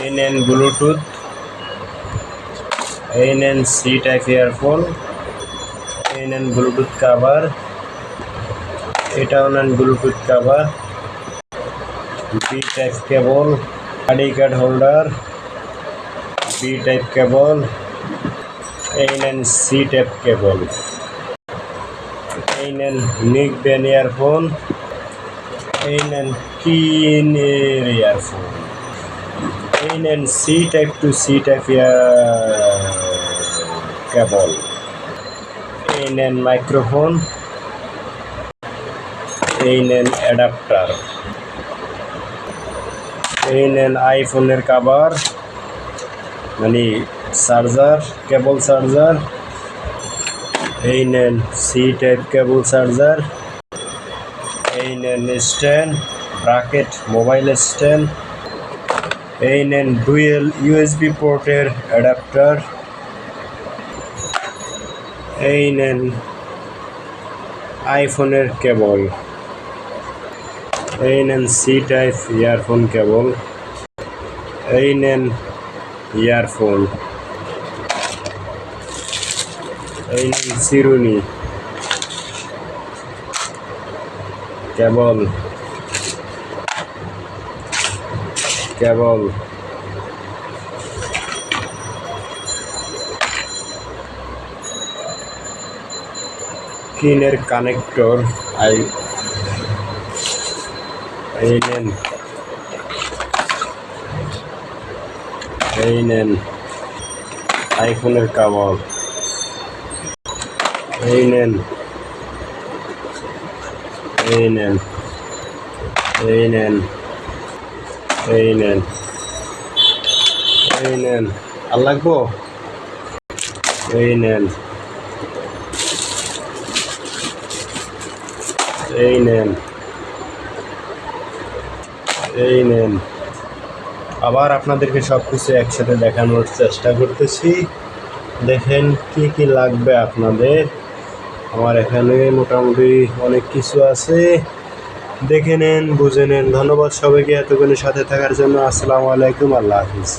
এই নেন ব্লুটুথ এই নেন সি টাইপ ইয়ারফোন এই নেন ব্লুটুথ কাভার এটাও নেন Bluetooth cover B type cable ID card holder B type cable এই নেন সি টাইপ কেবল এই নেন নিক বেন ইয়ারফোন এই নেন কিনের ইয়ারফোন এই নেন C type to C type cable এই নেন মাইক্রোফোন এই নেন অ্যাডাপ্টার এই নেন আইফোনের কাভার মানে চার্জার কেবল চার্জার এই নেন সি টাইপ কেবল চার্জার এই নেন স্ট্যান্ড ব্রাকেট মোবাইল স্ট্যান্ড এই নেন ডুয়েল ইউএসবি পোর্টের অ্যাডাপ্টার। এই নেন আইফোনের কেবল। এই নেন সি টাইপ ইয়ারফোন কেবল। এই নেন ইয়ারফোন। এই নেন চিরুনি কেবল। কেবল। কিনের কানেক্টর আই এই নেন এই নেন আইফোনের কাবল। এই নেন এই নেন এই নেন এই নেন। এই নেন। আর লাগবো? এই নেন। এই নেন। এই নেন। আবার আপনাদেরকে সব কিছু একসাথে দেখানোর চেষ্টা করতেছি। দেখেন কি কি লাগবে আপনাদের। আমার এখানে মোটামুটি অনেক কিছু আছে। দেখে নেন বুঝে নেন। ধন্যবাদ সবাইকে এতক্ষণের সাথে থাকার জন্য। আসসালামু আলাইকুম আল্লাহ হাফিজ।